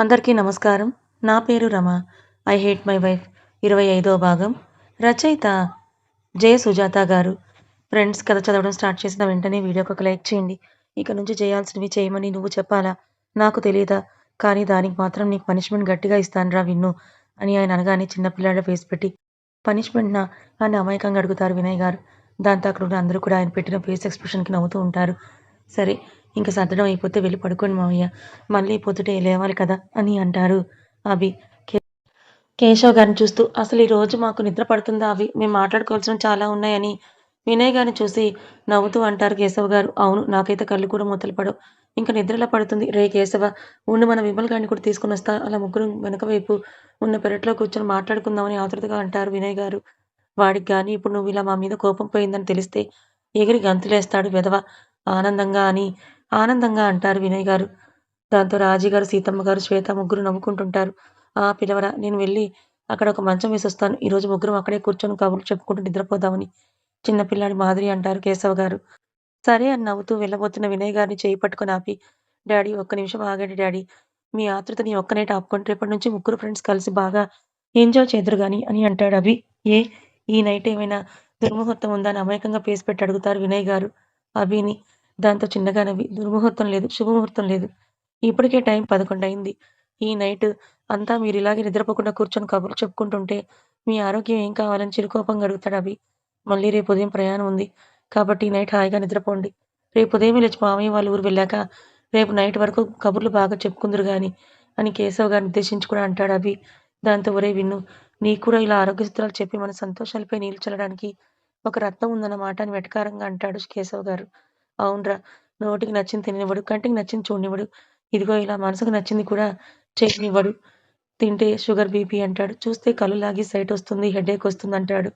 అందరికీ నమస్కారం. నా పేరు Rama. I hate my wife. ఇరవై ఐదో భాగం. రచయిత జయ సుజాత గారు. ఫ్రెండ్స్ కథ చదవడం స్టార్ట్ చేసిన వెంటనే వీడియోకి ఒక లైక్ చేయండి. ఇక నుంచి చేయాల్సినవి చేయమని నువ్వు చెప్పాలా? నాకు తెలియదా కానీ దానికి మాత్రం నీకు పనిష్మెంట్ గట్టిగా ఇస్తానురా విన్ను అని ఆయన అనగానే చిన్నపిల్లాడ ఫేస్ పెట్టి పనిష్మెంట్ నా అని అమాయకంగా అడుగుతారు వినయ్ గారు. దాంతో అక్కడ ఉన్న అందరూ కూడా ఆయన పెట్టిన ఫేస్ ఎక్స్ప్రెషన్కి నవ్వుతూ ఉంటారు. సరే ఇంకా సర్దడం అయిపోతే వెళ్ళి పడుకోండి మావయ్య. మళ్ళీ పొద్దుటే లేవాలి కదా అని అంటారు. అవి కేశవ్ గారిని చూస్తూ అసలు ఈ రోజు మాకు నిద్ర పడుతుందా అవి మేము మాట్లాడుకోవాల్సిన చాలా ఉన్నాయని. వినయ్ గారిని చూసి నవ్వుతూ అంటారు కేశవ్ గారు. అవును నాకైతే కళ్ళు కూడా మూతలు పడవు. ఇంకా నిద్రలా పడుతుంది? రే కేశవ ఉండి మన విమల్ గారిని కూడా తీసుకుని వస్తా. అలా ముగ్గురు వెనక వైపు ఉన్న పెరట్లో కూర్చొని మాట్లాడుకుందామని ఆతృతగా అంటారు వినయ్ గారు. వాడికి కానీ ఇప్పుడు నువ్వు ఇలా మా మీద కోపం పోయిందని తెలిస్తే ఎగిరి గంతులేస్తాడు విధవ. ఆనందంగా అని ఆనందంగా అంటారు వినయ్ గారు. దాంతో రాజీగారు సీతమ్మ గారు శ్వేత ముగ్గురు నవ్వుకుంటుంటారు. ఆ పిలవరా నేను వెళ్ళి అక్కడ ఒక మంచం వేసి వస్తాను ఈరోజు ముగ్గురం అక్కడే కూర్చొని కబుర్లు చెప్పుకుంటూ నిద్రపోదామని. చిన్నపిల్లాడి మాదిరి అంటారు కేశవ గారు. సరే అని నవ్వుతూ వెళ్ళబోతున్న వినయ్ గారిని చేయి పట్టుకొని ఆపి డాడీ ఒక్క నిమిషం ఆగండి డాడీ. మీ ఆతృతని ఒక్క నైట్ ఆపుకొని రేపటి నుంచి ముగ్గురు ఫ్రెండ్స్ కలిసి బాగా ఎంజాయ్ చేద్దరు గాని అని అంటాడు అభి. ఏ ఈ నైట్ ఏమైనా దుర్ముహూర్తం ఉందా? అని అమాయకంగా పేసి పెట్టి అడుగుతారు వినయ్ గారు. అభిని దాంతో చిన్నగా నవ్వి దుర్ముహూర్తం లేదు శుభముహూర్తం లేదు. ఇప్పటికే టైం పదకొండు అయింది ఈ నైట్ అంతా మీరు ఇలాగే నిద్రపోకుండా కూర్చొని కబుర్లు చెప్పుకుంటుంటే మీ ఆరోగ్యం ఏం కావాలని చిరుకోపంగా అడుగుతాడు అవి మళ్ళీ రేపు ఉదయం ప్రయాణం ఉంది. కాబట్టి ఈ నైట్ హాయిగా నిద్రపోండి. రేపు ఉదయం లేచి మామయ్య వాళ్ళ ఊరు వెళ్ళాక రేపు నైట్ వరకు కబుర్లు బాగా చెప్పుకుందరు కానీ అని కేశవ్ గారిని ఉద్దేశించి కూడా అంటాడు అవి దాంతో ఒరే విన్ను నీకు కూడా ఇలా ఆరోగ్య చిత్రాలు చెప్పి మన సంతోషాలపై నీళ్ళు చల్లడానికి ఒక రత్నం ఉందన్నమాట అని వెటకారంగా అంటాడు కేశవ్ గారు. అవునరా. నోటికి నచ్చింది తిననివ్వడు కంటికి నచ్చింది చూడనివ్వడు. ఇదిగో ఇలా మనసుకు నచ్చింది కూడా చేయనివ్వడు. తింటే షుగర్ బీపీ అంటాడు. చూస్తే కళ్ళు లాగి సైట్ వస్తుంది హెడేక్ వస్తుంది అంటాడు.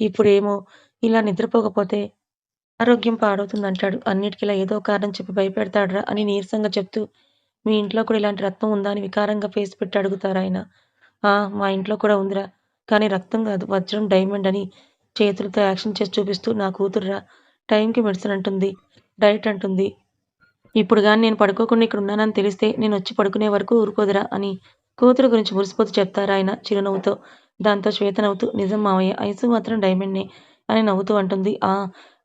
ఇప్పుడేమో ఇలా నిద్రపోకపోతే ఆరోగ్యం పాడవుతుంది అంటాడు అన్నిటికీ ఇలా ఏదో కారణం చెప్పి భయపెడతాడురా అని నీరసంగా చెప్తూ మీ ఇంట్లో కూడా ఇలాంటి రక్తం ఉందా? అని వికారంగా ఫేస్ పెట్టి అడుగుతారు ఆయన. ఆ మా ఇంట్లో కూడా ఉందిరా. కానీ రక్తం కాదు. వజ్రం డైమండ్ అని చేతులతో యాక్షన్ చేసి చూపిస్తూ నా కూతురురా. టైంకి మెడిసిన్ అంటుంది. డైట్ అంటుంది. ఇప్పుడు కానీ నేను పడుకోకుండా ఇక్కడ ఉన్నానని తెలిస్తే నేను వచ్చి పడుకునే వరకు ఊరుకోదురా అని కూతురు గురించి మురిసిపోతూ చెప్తారా ఆయన చిరునవ్వుతో. దాంతో శ్వేత నవ్వుతూ నిజం మావయ్య ఐసు మాత్రం డైమండ్నే అని నవ్వుతూ అంటుంది. ఆ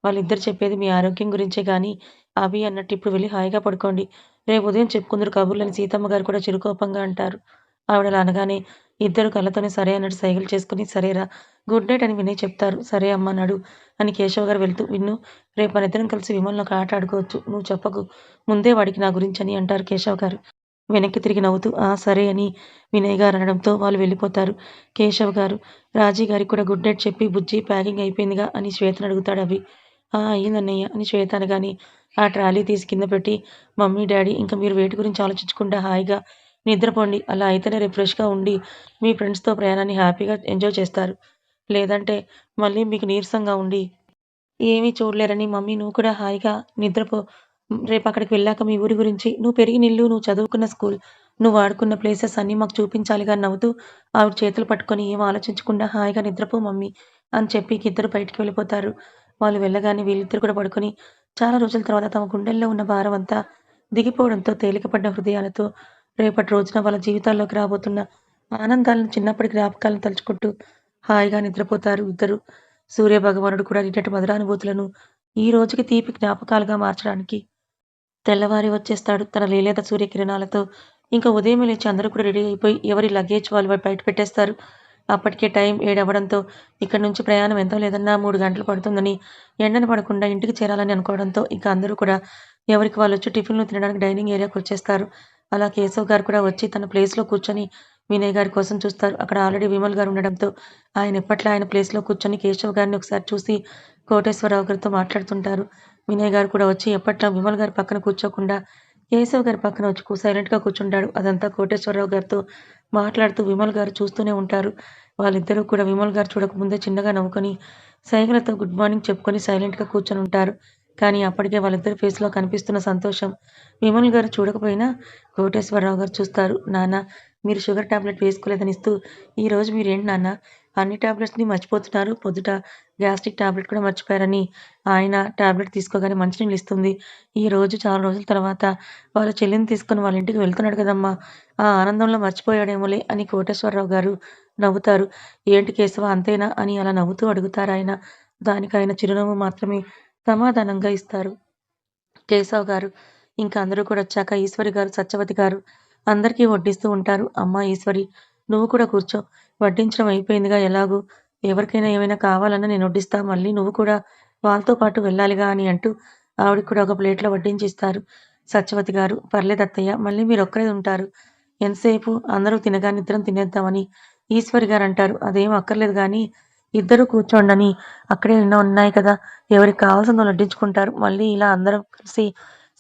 వాళ్ళిద్దరు చెప్పేది మీ ఆరోగ్యం గురించే కానీ అవి అన్నట్టు ఇప్పుడు వెళ్ళి హాయిగా పడుకోండి. రేపు ఉదయం చెప్పుకుందరు కబుర్లని సీతమ్మ గారు కూడా చిరుకోపంగా అంటారు. ఆవిడ అనగానే ఇద్దరు కళ్ళతోనే సరే అన్నట్టు సైకిల్ చేసుకుని సరేరా గుడ్ నైట్ అని వినయ్ చెప్తారు. సరే అమ్మ నడు అని కేశవ్ గారు వెళ్తూ విన్ను రేపు మన ఇద్దరం కలిసి విమల్లో ఒక ఆట ఆడుకోవచ్చు. నువ్వు చెప్పకు. ముందే వాడికి నా గురించి అని అంటారు కేశవ్ గారు. వెనక్కి తిరిగి నవ్వుతూ ఆ సరే అని వినయ్ గారు అనడంతో వాళ్ళు వెళ్ళిపోతారు. కేశవ్ గారు రాజీ గారికి కూడా గుడ్ నైట్ చెప్పి బుజ్జి ప్యాకింగ్ అయిపోయిందిగా అని శ్వేతను అడుగుతాడు అవి. ఆ అయ్యిందన్నయ్య అని శ్వేత అనగాని ఆ ట్రాలీ తీసి కింద పెట్టి మమ్మీ డాడీ ఇంకా మీరు వేటి గురించి ఆలోచించకుండా హాయిగా నిద్రపోండి. అలా అయితేనే రిఫ్రెష్గా ఉండి మీ ఫ్రెండ్స్తో ప్రయాణాన్ని హ్యాపీగా ఎంజాయ్ చేస్తారు. లేదంటే మళ్ళీ మీకు నీరసంగా ఉండి ఏమీ చూడలేరని మమ్మీ నువ్వు కూడా హాయిగా నిద్రపో. రేపు అక్కడికి వెళ్ళాక మీ ఊరి గురించి నువ్వు పెరిగిన ఇల్లు నువ్వు చదువుకున్న స్కూల్ నువ్వు ఆడుకున్న ప్లేసెస్ అన్నీ మాకు చూపించాలిగా నవ్వుతూ ఆవిడ చేతులు పట్టుకొని ఏం ఆలోచించకుండా హాయిగా నిద్రపో మమ్మీ అని చెప్పి ఇద్దరు బయటికి వెళ్ళిపోతారు. వాళ్ళు వెళ్ళగానే వీళ్ళిద్దరు కూడా పడుకొని చాలా రోజుల తర్వాత తమ గుండెల్లో ఉన్న భారం అంతా దిగిపోవడంతో తేలికపడ్డ హృదయాలతో రేపటి రోజున వాళ్ళ జీవితాల్లోకి రాబోతున్న ఆనందాలను చిన్నప్పటి జ్ఞాపకాలను తలుచుకుంటూ హాయిగా నిద్రపోతారు ఇద్దరు. సూర్య భగవానుడు కూడా నిన్నటి మధురానుభూతులను ఈ రోజుకి తీపి జ్ఞాపకాలుగా మార్చడానికి తెల్లవారి వచ్చేస్తాడు. తన లేలేత సూర్యకిరణాలతో ఇంకా ఉదయం లేచి అందరూ కూడా రెడీ అయిపోయి ఎవరి లగేజ్ వాళ్ళు బయట పెట్టేస్తారు. అప్పటికే టైం ఏడవడంతో ఇక్కడి నుంచి ప్రయాణం ఎంతో లేదన్నా మూడు గంటలు పడుతుందని ఎండను పడకుండా ఇంటికి చేరాలని అనుకోవడంతో ఇంకా అందరూ కూడా ఎవరికి వాళ్ళు వచ్చి టిఫిన్లు తినడానికి డైనింగ్ ఏరియాకి వచ్చేస్తారు. అలా కేశవ్ గారు కూడా వచ్చి తన ప్లేస్లో కూర్చొని వినయ్ గారి కోసం చూస్తారు. అక్కడ ఆల్రెడీ విమల్ గారు ఉండడంతో ఆయన ఎప్పట్లో ఆయన ప్లేస్లో కూర్చొని కేశవ్ గారిని ఒకసారి చూసి కోటేశ్వరరావు గారితో మాట్లాడుతుంటారు. వినయ్ గారు కూడా వచ్చి ఎప్పట్లో విమల్ గారి పక్కన కూర్చోకుండా కేశవ్ గారి పక్కన వచ్చి సైలెంట్గా కూర్చుంటాడు. అదంతా కోటేశ్వరరావు గారితో మాట్లాడుతూ విమల్ గారు చూస్తూనే ఉంటారు. వాళ్ళిద్దరూ కూడా విమల్ గారు చూడకముందే చిన్నగా నవ్వుకొని సైగలతో గుడ్ మార్నింగ్ చెప్పుకొని సైలెంట్గా కూర్చొని ఉంటారు. కానీ అప్పటికే వాళ్ళిద్దరి ఫేస్లో కనిపిస్తున్న సంతోషం విమల్ గారు చూడకపోయినా కోటేశ్వరరావు గారు చూస్తారు నాన్న మీరు షుగర్ టాబ్లెట్ వేసుకోలేదని ఇస్తూ ఈరోజు మీరేంటి నాన్న అన్ని టాబ్లెట్స్‌ని మర్చిపోతున్నారు. పొద్దుట గ్యాస్ట్రిక్ టాబ్లెట్ కూడా మర్చిపోయారని ఆయన టాబ్లెట్ తీసుకోగానే మంచినీళ్ళు ఇస్తుంది. రోజు చాలా రోజుల తర్వాత వాళ్ళ చెల్లిని తీసుకొని వాళ్ళ ఇంటికి వెళ్తున్నాడు కదమ్మా! ఆ ఆనందంలో మర్చిపోయాడేమోలే అని కోటేశ్వరరావు గారు నవ్వుతారు. ఏంటి కేశవ అంతేనా అని అలా నవ్వుతూ అడుగుతారు ఆయన దానికి ఆయన చిరునవ్వు మాత్రమే సమాధానంగా ఇస్తారు. కేశవ్ గారు ఇంకా అందరూ కూడా వచ్చాక ఈశ్వరి గారు, సత్యవతి గారు అందరికీ వడ్డిస్తూ ఉంటారు. అమ్మా ఈశ్వరి నువ్వు కూడా కూర్చో. వడ్డించడం అయిపోయిందిగా ఎలాగూ. ఎవరికైనా ఏమైనా కావాలన్నా నేను వడ్డిస్తా. మళ్ళీ నువ్వు కూడా వాళ్ళతో పాటు వెళ్ళాలిగా అని అంటూ ఆవిడకి కూడా ఒక ప్లేట్‌లో వడ్డించి ఇస్తారు. సత్యవతి గారు పర్లేదత్తయ్య మళ్ళీ మీరు ఒక్కరే ఉంటారు. ఎంతసేపు అందరూ తినగానే నిద్రం తినేద్దామని ఈశ్వరి గారు అంటారు అదేం అక్కర్లేదు కానీ ఇద్దరు కూర్చోండని అక్కడే ఎన్నో ఉన్నాయి కదా! ఎవరికి కావాల్సిందో లడ్డించుకుంటారు వడ్డించుకుంటారు. మళ్ళీ ఇలా అందరం కలిసి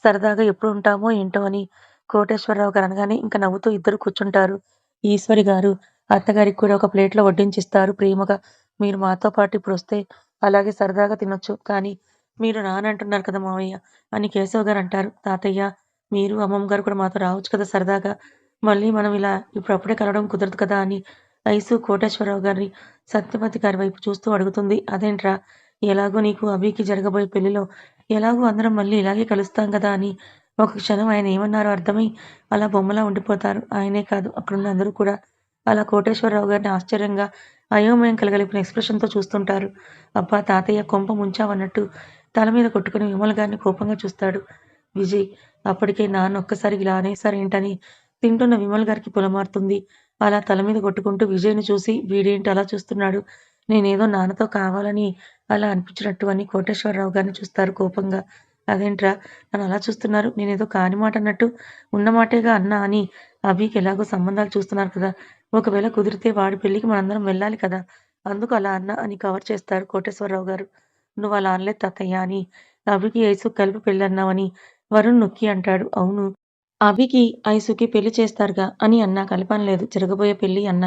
సరదాగా ఎప్పుడు ఉంటామో ఏంటో అని కోటేశ్వరరావు గారు అనగానే ఇంకా నవ్వుతూ ఇద్దరు కూర్చుంటారు. ఈశ్వరి గారు అత్తగారికి కూడా ఒక ప్లేట్‌లో వడ్డించిస్తారు ప్రేమగా. మీరు మాతో పాటు ఇప్పుడు వస్తే అలాగే సరదాగా తినొచ్చు. కానీ మీరు రానంటున్నారు కదా మావయ్య అని కేశవ్ గారు అంటారు. తాతయ్య మీరు, అమ్మమ్మ గారు కూడా మాతో రావచ్చు కదా సరదాగా. మళ్ళీ మనం ఇలా ఇప్పుడప్పుడే కలవడం కుదరదు కదా అని ఐసు కోటేశ్వరరావు గారిని సత్యవతి గారి వైపు చూస్తూ అడుగుతుంది. అదేంట్రా ఎలాగో నీకు అభికి జరగబోయే పెళ్ళిలో ఎలాగో అందరం మళ్ళీ ఇలాగే కలుస్తాం కదా అని ఒక క్షణం ఆయన ఏమన్నారో అర్థమై అలా బొమ్మలా ఉండిపోతారు. ఆయనే కాదు అక్కడున్న అందరూ కూడా అలా కోటేశ్వరరావు గారిని ఆశ్చర్యంగా, అయోమయం కలగలిపిన ఎక్స్‌ప్రెషన్‌తో చూస్తుంటారు. అబ్బా! తాతయ్య కొంప ముంచావన్నట్టు తల మీద కొట్టుకుని విమల్ గారిని కోపంగా చూస్తాడు విజయ్. అప్పటికే నాన్న ఒక్కసారి ఇలా అనేసారేంటని తింటున్న విమల్ గారికి పొలమారుతుంది. అలా తల మీద కొట్టుకుంటూ విజయ్‌ని చూసి వీడేంటి అలా చూస్తున్నాడు. నేనేదో నాన్నతో కావాలని అలా అనిపించినట్టు అని కోటేశ్వరరావు గారిని చూస్తారు కోపంగా. అదేంట్రా నన్ను అలా చూస్తున్నారు. నేనేదో కాని మాట అన్నట్టు ఉన్న మాటేగా అన్నా అని అభికి ఎలాగో సంబంధాలు చూస్తున్నారు కదా! ఒకవేళ కుదిరితే వాడి పెళ్ళికి మనందరం వెళ్ళాలి కదా! అందుకు అలా అన్నా అని కవర్ చేస్తారు కోటేశ్వరరావు గారు. నువ్వు అలా అనలేదు తాతయ్య అని అభికి, ఐసుకి కలిపి పెళ్ళన్నావని వరుణ్ నొక్కి అంటాడు. అవును. అభికి, ఐసుకి పెళ్ళి చేస్తారుగా అని అన్న కలపనలేదు జరగబోయే పెళ్ళి అన్న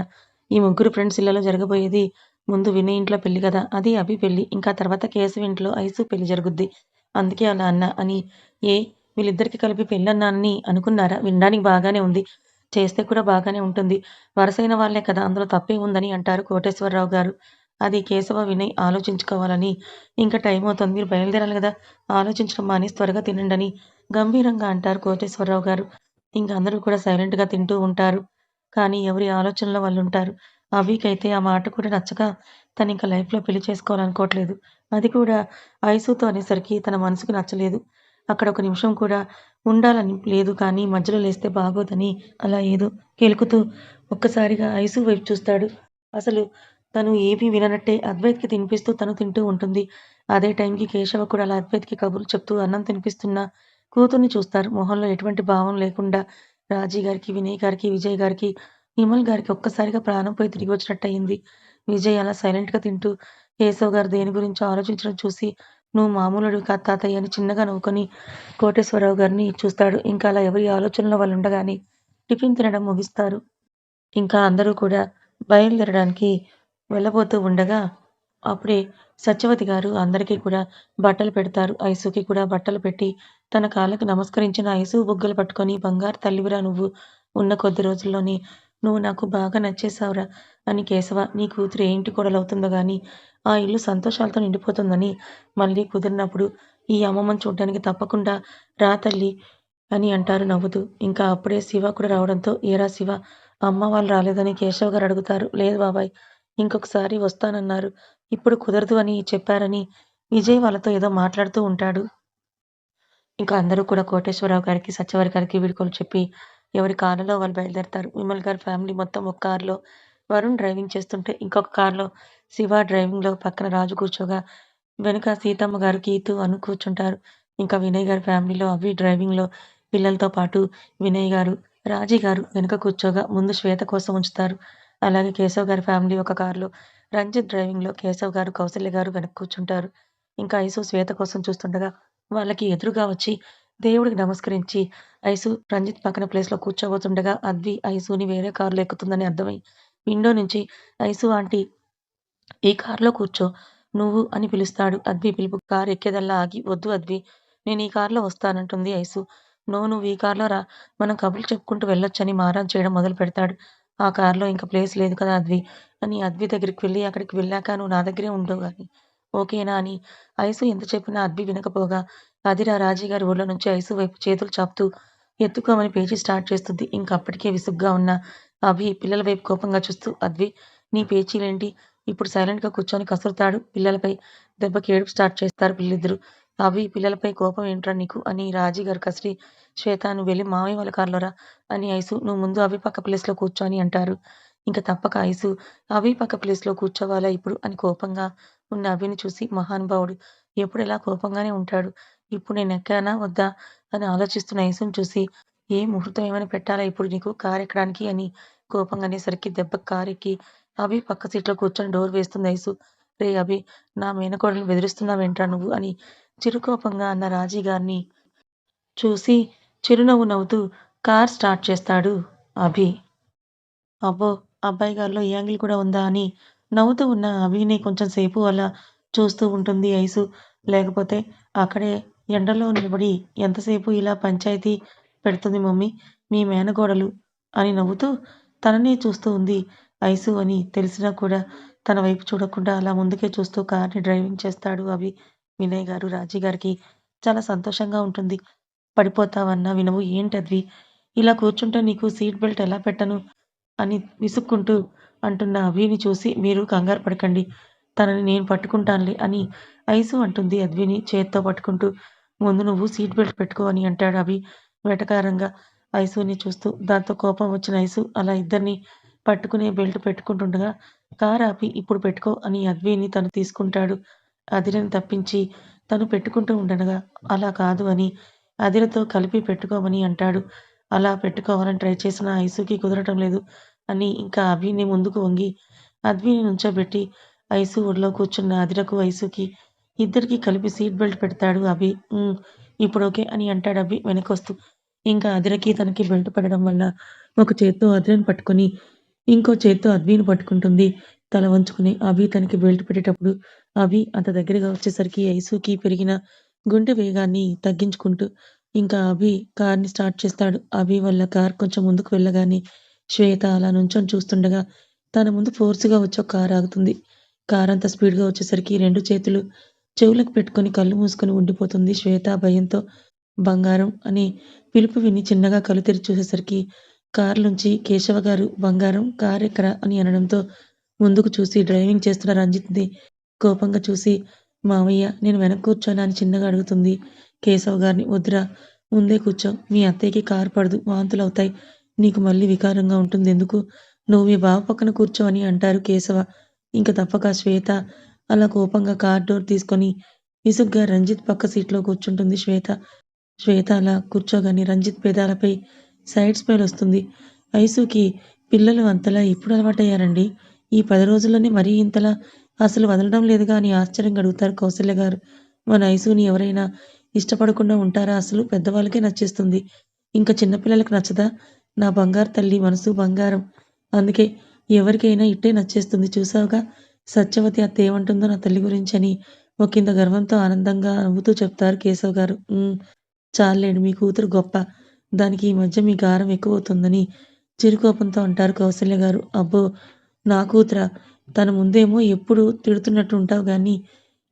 ఈ ముగ్గురు ఫ్రెండ్స్ ఇళ్ళలో జరగబోయేది ముందు వినయ్ ఇంట్లో పెళ్ళి కదా! అది అభి పెళ్ళి. ఇంకా తర్వాత కేశవ్ ఇంట్లో ఐసు పెళ్ళి జరుగుద్ది. అందుకే అలా అన్న అని ఏ వీళ్ళిద్దరికి కలిపి పెళ్ళన్నానని అనుకున్నారా? వినడానికి బాగానే ఉంది. చేస్తే కూడా బాగానే ఉంటుంది. వరసైన వాళ్ళే కదా! అందులో తప్పే ఉందని అంటారు కోటేశ్వరరావు గారు. అది కేశవ, వినయ్ ఆలోచించుకోవాలని ఇంకా టైం అవుతుంది మీరు బయలుదేరాలి కదా ఆలోచించడం మానేసి త్వరగా తినండని గంభీరంగా అంటారు కోటేశ్వరరావు గారు. ఇంక అందరూ కూడా సైలెంట్‌గా తింటూ ఉంటారు. కానీ ఎవరి ఆలోచనలో వాళ్ళుంటారు. అభికైతే ఆ మాట కూడా నచ్చక తను ఇంకా లైఫ్‌లో పెళ్ళి చేసుకోవాలనుకోవట్లేదు. అది కూడా ఐసుతో అనేసరికి తన మనసుకు నచ్చలేదు. అక్కడ ఒక నిమిషం కూడా ఉండాలని లేదు కానీ మధ్యలో లేస్తే బాగోదని అలా ఏదో కెలుకుతూ ఒక్కసారిగా ఐసు వైపు చూస్తాడు. అసలు తను ఏమీ విననట్టే అద్వైత్‌కి తినిపిస్తూ తను తింటూ ఉంటుంది. అదే టైంకి కేశవ కూడా అలా అద్వైత్‌కి కబుర్లు చెప్తూ అన్నం తినిపిస్తున్న కూతుర్ని చూస్తారు. మొహంలో ఎటువంటి భావం లేకుండా రాజీ గారికి, వినయ్ గారికి, విజయ్ గారికి, విమల్ గారికి ఒక్కసారిగా ప్రాణం పోయి తిరిగి వచ్చినట్టయింది. విజయ్ అలా సైలెంట్‌గా తింటూ కేశవ్ గారు దేని గురించి ఆలోచించడం చూసి నువ్వు మామూలోడివి కా తాతయ్య అని చిన్నగా నవ్వుకొని కోటేశ్వరరావు గారిని చూస్తాడు. ఇంకా అలా ఎవరి ఆలోచనలో వాళ్ళుండగానే టిఫిన్ తినడం ముగిస్తారు. ఇంకా అందరూ కూడా బయలుదేరడానికి వెళ్ళబోతూ ఉండగా అప్పుడే సత్యవతి గారు అందరికీ కూడా బట్టలు పెడతారు. ఐసుకి కూడా బట్టలు పెట్టి తన కాళ్ళకు నమస్కరించిన ఐసు బుగ్గలు పట్టుకొని బంగారు తల్లివిరా నువ్వు. ఉన్న కొద్ది రోజుల్లోనే నువ్వు నాకు బాగా నచ్చేశావురా అని కేశవ నీ కూతురు ఏ ఇంటి కోడలవుతుందో గానీ ఆ ఇల్లు సంతోషాలతో నిండిపోతుందని మళ్ళీ కుదిరినప్పుడు ఈ అమ్మమ్మని చూడ్డానికి తప్పకుండా రా తల్లి అని అంటారు నవ్వుతూ. ఇంకా అప్పుడే శివ కూడా రావడంతో ఏరా శివ అమ్మ వాళ్ళు రాలేదని కేశవ్ గారు అడుగుతారు. లేదు బాబాయ్ ఇంకొకసారి వస్తానన్నారు. ఇప్పుడు కుదరదు అని చెప్పారని విజయ్ వాళ్ళతో ఏదో మాట్లాడుతూ ఉంటాడు. ఇంకా అందరూ కూడా కోటేశ్వరరావు గారికి, సత్యవారి గారికి వీడ్కోలు చెప్పి ఎవరి కారులో వాళ్ళు బయలుదేరతారు. విమల్ గారి ఫ్యామిలీ మొత్తం ఒక కార్‌లో, వరుణ్ డ్రైవింగ్ చేస్తుంటే ఇంకొక కార్‌లో శివ డ్రైవింగ్‌లో పక్కన రాజు కూర్చోగా వెనుక సీతమ్మ గారు, గీతు, అను కూర్చుంటారు. ఇంకా వినయ్ గారి ఫ్యామిలీలో అవి డ్రైవింగ్‌లో పిల్లలతో పాటు వినయ్ గారు, రాజీ గారు వెనుక కూర్చోగా ముందు శ్వేత కోసం ఉంచుతారు. అలాగే కేశవ్ గారి ఫ్యామిలీ ఒక కారులో రంజిత్ డ్రైవింగ్‌లో కేశవ్ గారు, కౌసల్య గారు వెనక కూర్చుంటారు. ఇంకా ఐసు శ్వేత కోసం చూస్తుండగా వాళ్ళకి ఎదురుగా వచ్చి దేవుడికి నమస్కరించి ఐసు రంజిత్ పక్కన ప్లేస్‌లో కూర్చోబోతుండగా అద్వి ఐసుని వేరే కార్‌లో ఎక్కుతుందని అర్థమై విండో నుంచి ఐసు ఆంటీ ఈ కార్‌లో కూర్చో నువ్వు అని పిలుస్తాడు. అద్వి పిలుపు కారు ఎక్కేదల్లా ఆగి వద్దు అద్వి నేను ఈ కారులో వస్తానంటుంది ఐసు. నో నువ్వు ఈ కార్‌లో రా మనం కబుర్లు చెప్పుకుంటూ వెళ్ళొచ్చని మారాన్ చేయడం మొదలు పెడతాడు. ఆ కారులో ఇంకా ప్లేస్ లేదు కదా అద్వి అని అద్వి దగ్గరికి వెళ్ళి అక్కడికి వెళ్ళాక నువ్వు నా దగ్గరే ఉండవు కానీ ఓకేనా అని ఐసు ఎంత చెప్పినా అద్భి వినకపోగా. అదిరా రాజీగారి ఊళ్ళో నుంచి ఐసు వైపు చేతులు చాపుతూ ఎత్తుకోమని పేచీ స్టార్ట్ చేస్తుంది. ఇంకప్పటికే విసుగ్గా ఉన్న అభి పిల్లల వైపు కోపంగా చూస్తూ అద్వి నీ పేచీలేంటి? ఇప్పుడు సైలెంట్గా కూర్చొని కసురుతాడు. పిల్లలపై దెబ్బకి ఏడుపు స్టార్ట్ చేస్తారు పిల్లిద్దరు. అభి పిల్లలపై కోపం ఏంట్రా నీకు? అని రాజీ గారు కసిరి శ్వేత నువ్వు వెళ్ళి మామయ్య వాళ్ళ కార్లో రా అని ఐసు నువ్వు ముందు అభి పక్క ప్లేస్లో కూర్చో అని అంటారు. ఇంక తప్పక ఐసు అభి పక్క ప్లేస్లో కూర్చోవాలా ఇప్పుడు? అని కోపంగా ఉన్న అభిని చూసి మహానుభావుడు ఎప్పుడు ఎలా కోపంగానే ఉంటాడు. ఇప్పుడు నేను ఎక్కానా వద్దా? అని ఆలోచిస్తున్న ఐసుని చూసి ఏ ముహూర్తం ఏమైనా పెట్టాలా ఇప్పుడు నీకు? కారు ఎక్కడానికి అని కోపంగా అనేసరికి దెబ్బ కారు అభి పక్క సీట్లో కూర్చొని డోర్ వేస్తుంది ఐసు రే అభి నా మేనకోడలు బెదిరిస్తున్నావేంట్రా నువ్వు? అని చిరుకోపంగా అన్న రాజీ గారిని చూసి చిరునవ్వు నవ్వుతూ కార్ స్టార్ట్ చేస్తాడు అభి. అబ్బో అబ్బాయి గారిలో ఈ యాంగిల్ కూడా ఉందా? అని నవ్వుతూ ఉన్న అభిని కొంచెం సేపు అలా చూస్తూ ఉంటుంది ఐసు. లేకపోతే అక్కడే ఎండలో నిలబడి ఎంతసేపు ఇలా పంచాయతీ పెడుతుంది మమ్మీ? మీ మేనగోడలు అని నవ్వుతూ తననే చూస్తూ ఉంది ఐసు అని తెలిసినా కూడా తన వైపు చూడకుండా అలా ముందుకే చూస్తూ కార్ని డ్రైవింగ్ చేస్తాడు అవి. వినయ్ గారు రాజీ గారికి చాలా సంతోషంగా ఉంటుంది. పడిపోతావన్నా వినవు. ఏంటద్వి ఇలా కూర్చుంటే నీకు సీట్ బెల్ట్ ఎలా పెట్టను? అని విసుక్కుంటూ అంటున్న అభిని చూసి మీరు కంగారు పడకండి. తనని నేను పట్టుకుంటానులే అని ఐసు అంటుంది అద్విని చేత్తో పట్టుకుంటూ. ముందు నువ్వు సీట్ బెల్ట్ పెట్టుకో అని అంటాడు అభి వెటకారంగా. ఐసుని చూస్తూ దాంతో కోపం వచ్చిన ఐసు అలా ఇద్దరిని పట్టుకునే బెల్ట్ పెట్టుకుంటుండగా కార్ ఆపి ఇప్పుడు పెట్టుకో అని అద్విని తను తీసుకుంటాడు. అదిరని తప్పించి తను పెట్టుకుంటూ ఉండగా అలా కాదు అని అదిరతో కలిపి పెట్టుకోమని అంటాడు. అలా పెట్టుకోవాలని ట్రై చేసిన ఐసుకి కుదరటం లేదు. అని ఇంకా అభిని ముందుకు వంగి అద్విని నుంచోబెట్టి ఐసు ఒడిలో కూర్చున్న అదిరకు ఐసుకి ఇద్దరికి కలిపి సీట్ బెల్ట్ పెడతాడు అభి. ఇప్పుడు ఓకే అని అంటాడు అభి వెనకొస్తూ. ఇంకా అదిరకి తనకి బెల్ట్ పెట్టడం వల్ల ఒక చేత్తో అదిరని పట్టుకొని ఇంకో చేత్తో అద్విని పట్టుకుంటుంది. తల వంచుకుని అభి తనకి బెల్ట్ పెట్టేటప్పుడు అభి అంత దగ్గరగా వచ్చేసరికి ఐసుకి పెరిగిన గుండె వేగాన్ని తగ్గించుకుంటూ ఇంకా అభి కార్ని స్టార్ట్ చేస్తాడు. అభి వల్ల కార్ కొంచెం ముందుకు వెళ్ళగానే శ్వేత అలా నుంచొని చూస్తుండగా తన ముందు ఫోర్స్గా వచ్చి ఒక కార్ ఆగుతుంది. కారు అంత స్పీడ్గా వచ్చేసరికి రెండు చేతులు చెవులకు పెట్టుకొని కళ్ళు మూసుకొని ఉండిపోతుంది శ్వేత భయంతో. బంగారం అని పిలుపు విని చిన్నగా కళ్ళు తెరిచి చూసేసరికి కార్ నుంచి కేశవ గారు బంగారం కార్ ఎక్కడ? అని అనడంతో ముందుకు చూసి డ్రైవింగ్ చేస్తున్న రంజిత్ని కోపంగా చూసి మావయ్య నేను వెనక కూర్చోనా? అని చిన్నగా అడుగుతుంది కేశవ్ గారిని. వద్దురా ముందే కూర్చో. మీ అత్తయ్యకి కారు పడదు వాంతులు అవుతాయి నీకు మళ్ళీ వికారంగా ఉంటుంది. ఎందుకు? నువ్వు మీ బావ పక్కన కూర్చో అని అంటారు కేశవ. ఇంక తప్పక శ్వేత. అలా కోపంగా కార్ డోర్ తీసుకొని విసుగ్గా రంజిత్ పక్క సీట్లో కూర్చుంటుంది శ్వేత. శ్వేత అలా కూర్చోగానే రంజిత్ పేదాలపై సైడ్ స్మైల్ వస్తుంది. వయసుకి పిల్లలు అంతలా ఎప్పుడు అలవాటయ్యారండి? ఈ పది రోజుల్లోనే మరీ ఇంతలా అసలు వదలడం లేదుగా అని ఆశ్చర్యంగా అడుగుతారు కౌశల్య గారు. మన ఐసుని ఎవరైనా ఇష్టపడకుండా ఉంటారా? అసలు పెద్దవాళ్ళకే నచ్చేస్తుంది. ఇంకా చిన్నపిల్లలకు నచ్చదా? నా బంగారు తల్లి మనసు బంగారం. అందుకే ఎవరికైనా ఇట్టే నచ్చేస్తుంది. చూసావుగా? సత్యవతి అత్త ఏమంటుందో నా తల్లి గురించి అని ఒకంత గర్వంతో ఆనందంగా నవ్వుతూ చెప్తారు కేశవ్ గారు చాలేడు మీ కూతురు గొప్ప. దానికి ఈ మధ్య మీ గారం ఎక్కువవుతుందని చిరుకోపంతో అంటారు కౌసల్య గారు. అబ్బో నా కూతుర తన ముందేమో ఎప్పుడు తిడుతున్నట్టు ఉంటావు కానీ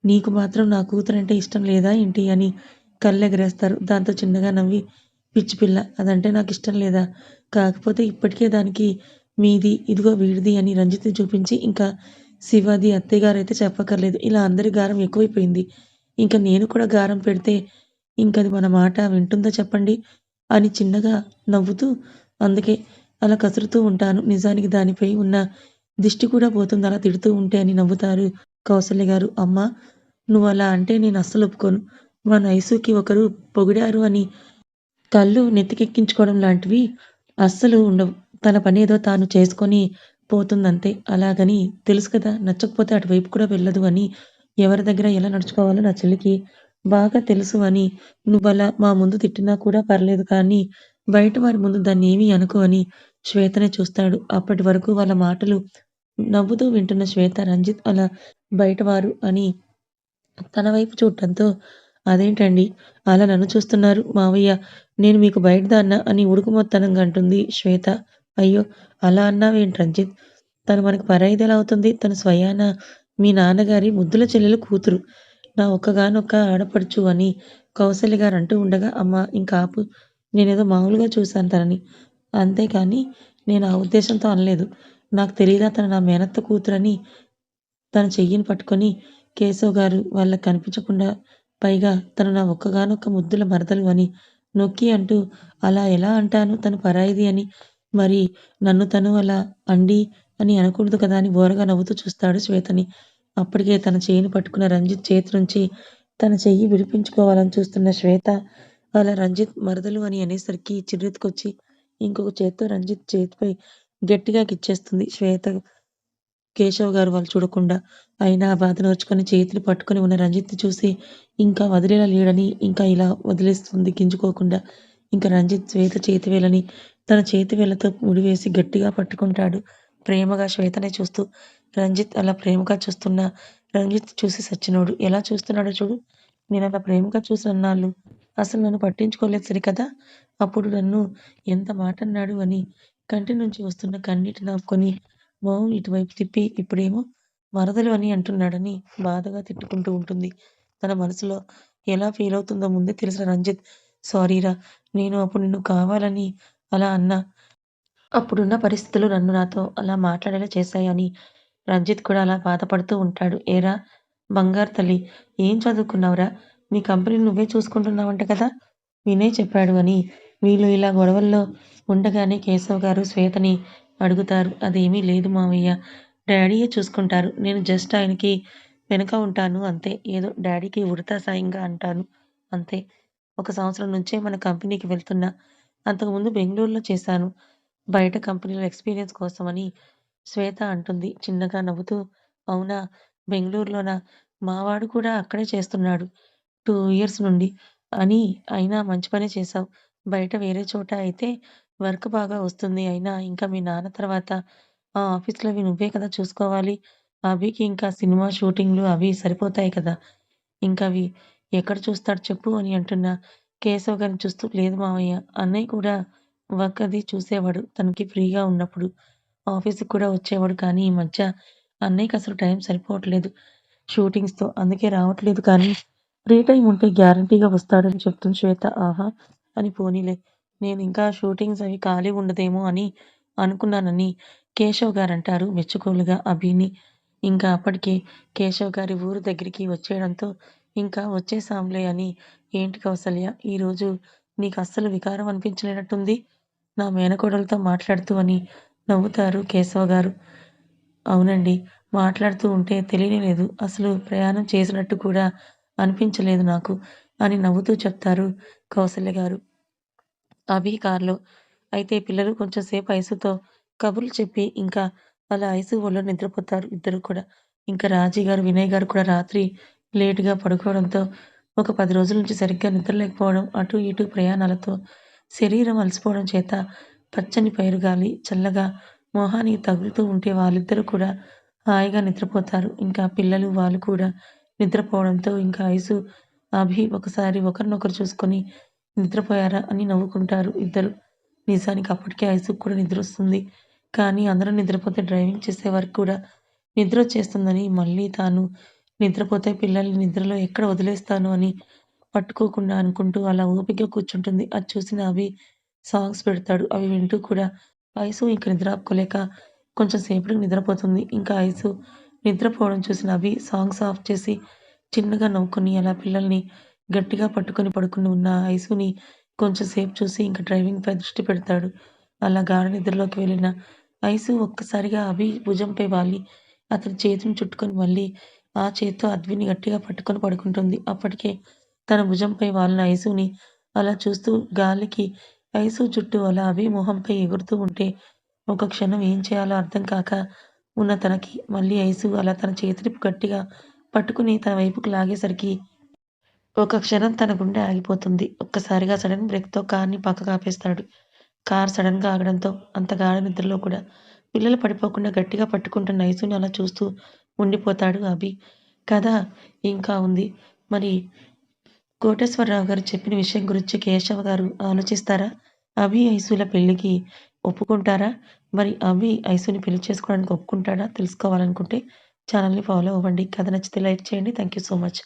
నీకు మాత్రం నా కూతురంటే ఇష్టం లేదా ఏంటి అని కళ్ళెగరేస్తారు. దాంతో చిన్నగా నవ్వి పిచ్చి పిల్ల. అదంటే నాకు ఇష్టం లేదా? కాకపోతే ఇప్పటికే దానికి మీది ఇదిగో వీడిది అని రంజిత్ చూపించి ఇంకా శివాది అత్తయ్యగారైతే చెప్పక్కర్లేదు. ఇలా అందరి గారం ఎక్కువైపోయింది. ఇంకా నేను కూడా గారం పెడితే ఇంకది మన మాట వింటుందో చెప్పండి? అని చిన్నగా నవ్వుతూ అందుకే అలా కసురుతూ ఉంటాను. నిజానికి దానిపై ఉన్న దిష్టి కూడా పోతుంది. అలా తిడుతూ ఉంటే అని నవ్వుతారు కౌసల్య గారు. అమ్మ నువ్వు అలా అంటే నేను అస్సలు ఒప్పుకోను. మా నైసుకి ఒకరు పొగిడారు అని కళ్ళు నెత్తికెక్కించుకోవడం లాంటివి అస్సలు ఉండవు. తన పనేదో తాను చేసుకొని పోతుందంతే. అలాగని తెలుసు కదా నచ్చకపోతే అటువైపు కూడా వెళ్ళదు అని ఎవరి దగ్గర ఎలా నడుచుకోవాలో నా చెల్లికి బాగా తెలుసు అని. నువ్వలా మా ముందు తిట్టినా కూడా పర్లేదు కానీ బయట వారి ముందు దాన్ని ఏమీ అనుకో అని శ్వేతనే చూస్తాడు. అప్పటి వరకు వాళ్ళ మాటలు నవ్వుతూ వింటున్న శ్వేత రంజిత్ అలా బయటవారు అని తన వైపు చూడటంతో అదేంటండి అలా నన్ను చూస్తున్నారు మావయ్య నేను మీకు బయటదాన్న అని ఉడుకుమొత్తనంగా అంటుంది శ్వేత అయ్యో! అలా అన్నావేంటి రంజిత్? తను మనకు పరాయిదెలా అవుతుంది? తను స్వయాన మీ నాన్నగారి ముద్దుల చెల్లెలు కూతురు. నా ఒక్కగానొక్క ఆడపడుచు అని కౌశల్య గారు అంటూ ఉండగా అమ్మా ఇంకా ఆపు. నేనేదో మామూలుగా చూశాను తనని. అంతేకాని నేను ఆ ఉద్దేశంతో అనలేదు. నాకు తెలియదా తను నా మేనత్త కూతురని తన చెయ్యిని పట్టుకొని కేశవ్ గారు వాళ్ళకి కనిపించకుండా పైగా తను నా ఒక్కగానొక్క ముద్దుల మరదలు అని నొక్కి అంటూ అలా ఎలా అంటాను తను పరాయిది అని. మరి నన్ను తను అలా అండి అని అనకూడదు కదా అని బోరగా నవ్వుతూ చూస్తాడు శ్వేతని. అప్పటికే తన చేయిని పట్టుకున్న రంజిత్ చేతి నుంచి తన చెయ్యి విడిపించుకోవాలని చూస్తున్న శ్వేత అలా రంజిత్ మరదలు అని అనేసరికి చిరెత్తుకొచ్చి ఇంకొక చేత్తో రంజిత్ చేతిపై గట్టిగా గిచ్చేస్తుంది శ్వేత. కేశవ్ గారు వాళ్ళు చూడకుండా. అయినా ఆ బాధ నోచుకొని చేతులు పట్టుకొని ఉన్న రంజిత్‌ని చూసి ఇంకా వదిలేలా లేడని ఇంకా ఇలా వదిలేస్తుంది గింజుకోకుండా. ఇంకా రంజిత్ శ్వేత చేతివేళని తన చేతివేళ్ళతో ముడివేసి గట్టిగా పట్టుకుంటాడు ప్రేమగా శ్వేతనే చూస్తూ. రంజిత్ అలా ప్రేమగా చూస్తున్న రంజిత్ చూసి సచ్చినోడు ఎలా చూస్తున్నాడో చూడు. నేను అలా ప్రేమగా చూసినన్నాళ్ళు అసలు నన్ను పట్టించుకోలేదు సరికదా! అప్పుడు నన్ను ఎంత మాటన్నాడు అని కంటి నుంచి వస్తున్న కన్నీటిని ఆపుకొని మొహం ఇటువైపు తిప్పి ఇప్పుడేమో మరదలు అని అంటున్నాడని బాధగా తిట్టుకుంటూ ఉంటుంది. తన మనసులో ఎలా ఫీల్ అవుతుందో ముందే తెలిసిన రంజిత్ సారీరా! నేను అప్పుడు నిన్ను కావాలని అలా అన్నా. అప్పుడున్న పరిస్థితులు నన్ను నాతో అలా మాట్లాడేలా చేశాయి అని రంజిత్ కూడా అలా బాధపడుతూ ఉంటాడు. ఏరా బంగారు తల్లి ఏం చదువుకున్నావురా? మీ కంపెనీ నువ్వే చూసుకుంటున్నావంట కదా! వినయ్ చెప్పాడు అని వీళ్ళు ఇలా గొడవల్లో ఉండగానే కేశవ్ గారు శ్వేతని అడుగుతారు. అదేమీ లేదు మావయ్య. డాడీయే చూసుకుంటారు. నేను జస్ట్ ఆయనకి వెనుక ఉంటాను అంతే. ఏదో డాడీకి ఉడతా సాయంగా అంటాను అంతే. ఒక సంవత్సరం నుంచే మన కంపెనీకి వెళ్తున్నా. అంతకుముందు బెంగళూరులో చేశాను. బయట కంపెనీలో ఎక్స్‌పీరియన్స్ కోసమని శ్వేత అంటుంది చిన్నగా నవ్వుతూ. అవునా! బెంగళూరులోన మావాడు కూడా అక్కడే చేస్తున్నాడు. టూ ఇయర్స్ నుండి. అని అయినా మంచి పనే చేశావు. బయట వేరే చోట అయితే వర్క్ బాగా వస్తుంది. అయినా ఇంకా మీ నాన్న తర్వాత ఆ ఆఫీసులవి నువ్వే కదా చూసుకోవాలి. అభికి ఇంకా సినిమా షూటింగ్‌లు అవి సరిపోతాయి కదా! ఇంకవి ఎక్కడ చూస్తాడు చెప్పు అని అంటున్న కేశవ్ గారిని చూస్తూ లేదు మావయ్య. అన్నయ్య కూడా వర్క్ అది చూసేవాడు తనకి ఫ్రీగా ఉన్నప్పుడు. ఆఫీస్‌కి కూడా వచ్చేవాడు కానీ ఈ మధ్య అన్నయ్యకసలు టైం సరిపోవట్లేదు షూటింగ్స్‌తో. అందుకే రావట్లేదు కానీ ఫ్రీ టైమ్ ఉంటే గ్యారంటీగా వస్తాడని చెప్తుంది శ్వేత. ఆహా! అని పోనీలే. నేను ఇంకా షూటింగ్స్ అవి ఖాళీ ఉండదేమో అని అనుకున్నానని కేశవ్ గారు అంటారు మెచ్చుకోలుగా అభిని. ఇంకా అప్పటికే కేశవ్ గారి ఊరు దగ్గరికి వచ్చేయడంతో ఇంకా వచ్చేసాంలే అని ఏంటి కౌసల్య ఈరోజు నీకస్సలు వికారం అనిపించలేనట్టుంది నా మేనకోడలతో మాట్లాడుతూ అని నవ్వుతారు కేశవ్ గారు. అవునండి. మాట్లాడుతూ ఉంటే తెలియలేదు అసలు ప్రయాణం చేసినట్టు కూడా అనిపించలేదు నాకు అని నవ్వుతూ చెప్తారు కౌసల్య గారు. అభి కార్లు అయితే పిల్లలు కొంచెం సేపు ఐసుతో కబుర్లు చెప్పి ఇంకా అలా ఐసు ఒళ్ళో నిద్రపోతారు ఇద్దరు కూడా. ఇంకా రాజీ గారు, వినయ్ గారు కూడా రాత్రి లేటుగా పడుకోవడంతో ఒక పది రోజుల నుంచి సరిగ్గా నిద్రలేకపోవడం, అటు ఇటు ప్రయాణాలతో శరీరం అలసిపోవడం చేత పచ్చని పైరు గాలి చల్లగా మొహానికి తగులుతూ ఉంటే వాళ్ళిద్దరూ కూడా హాయిగా నిద్రపోతారు. ఇంకా పిల్లలు వాళ్ళు కూడా నిద్రపోవడంతో ఇంకా ఐసు, అభి ఒకసారి ఒకరినొకరు చూసుకొని నిద్రపోయారా అని నవ్వుకుంటారు ఇద్దరు. నిజానికి అప్పటికే ఐసుకు కూడా నిద్రొస్తుంది. కానీ అందరూ నిద్రపోతే డ్రైవింగ్ చేసేవారికి కూడా నిద్ర చేస్తుందని మళ్ళీ తాను నిద్రపోతే పిల్లల్ని నిద్రలో ఎక్కడ వదిలేస్తాను అని పట్టుకోకుండా అనుకుంటూ అలా ఓపికగా కూర్చుంటుంది. అది చూసిన అవి సాంగ్స్ పెడతాడు. అవి వింటూ కూడా ఐసు ఇంక నిద్ర ఆపుకోలేక కొంచెం సేపటికి నిద్రపోతుంది. ఇంకా ఐసు నిద్రపోవడం చూసిన అవి సాంగ్స్ ఆఫ్ చేసి చిన్నగా నవ్వుకొని అలా పిల్లల్ని గట్టిగా పట్టుకొని పడుకుని ఉన్న ఐసుని కొంచెం సేపు చూసి ఇంక డ్రైవింగ్‌పై దృష్టి పెడతాడు. అలా గాఢ నిద్రలోకి వెళ్ళిన ఐసు ఒక్కసారిగా అభి భుజంపై వాలి అతని చేతిని చుట్టుకొని మళ్ళీ ఆ చేత్తో అద్విని గట్టిగా పట్టుకొని పడుకుంటుంది. అప్పటికే తన భుజంపై వాలిన ఐసుని అలా చూస్తూ గాలికి ఐసు చుట్టూ అలా అభి మొహంపై ఎగురుతూ ఉంటే ఒక క్షణం ఏం చేయాలో అర్థం కాక ఉన్న తనకి మళ్ళీ ఐసు అలా తన చేతిని గట్టిగా పట్టుకుని తన వైపుకి లాగేసరికి ఒక క్షణం తన గుండె ఆగిపోతుంది. ఒక్కసారిగా సడన్ బ్రేక్‌తో కార్‌ని పక్కకు ఆపేస్తాడు. కార్ సడన్గా ఆగడంతో అంత గాఢ నిద్రలో కూడా పిల్లలు పడిపోకుండా గట్టిగా పట్టుకుంటున్న ఐసుని అలా చూస్తూ ఉండిపోతాడు అభి. కథ ఇంకా ఉంది. మరి కోటేశ్వరరావు గారు చెప్పిన విషయం గురించి కేశవ్ గారు ఆలోచిస్తారా? అభి ఐసుల పెళ్ళికి ఒప్పుకుంటారా మరి అభి ఐసుని పెళ్ళి చేసుకోవడానికి ఒప్పుకుంటాడా తెలుసుకోవాలనుకుంటే ఛానల్ని ఫాలో అవ్వండి కథ నచ్చితే లైక్ చేయండి థ్యాంక్ యూ సో మచ్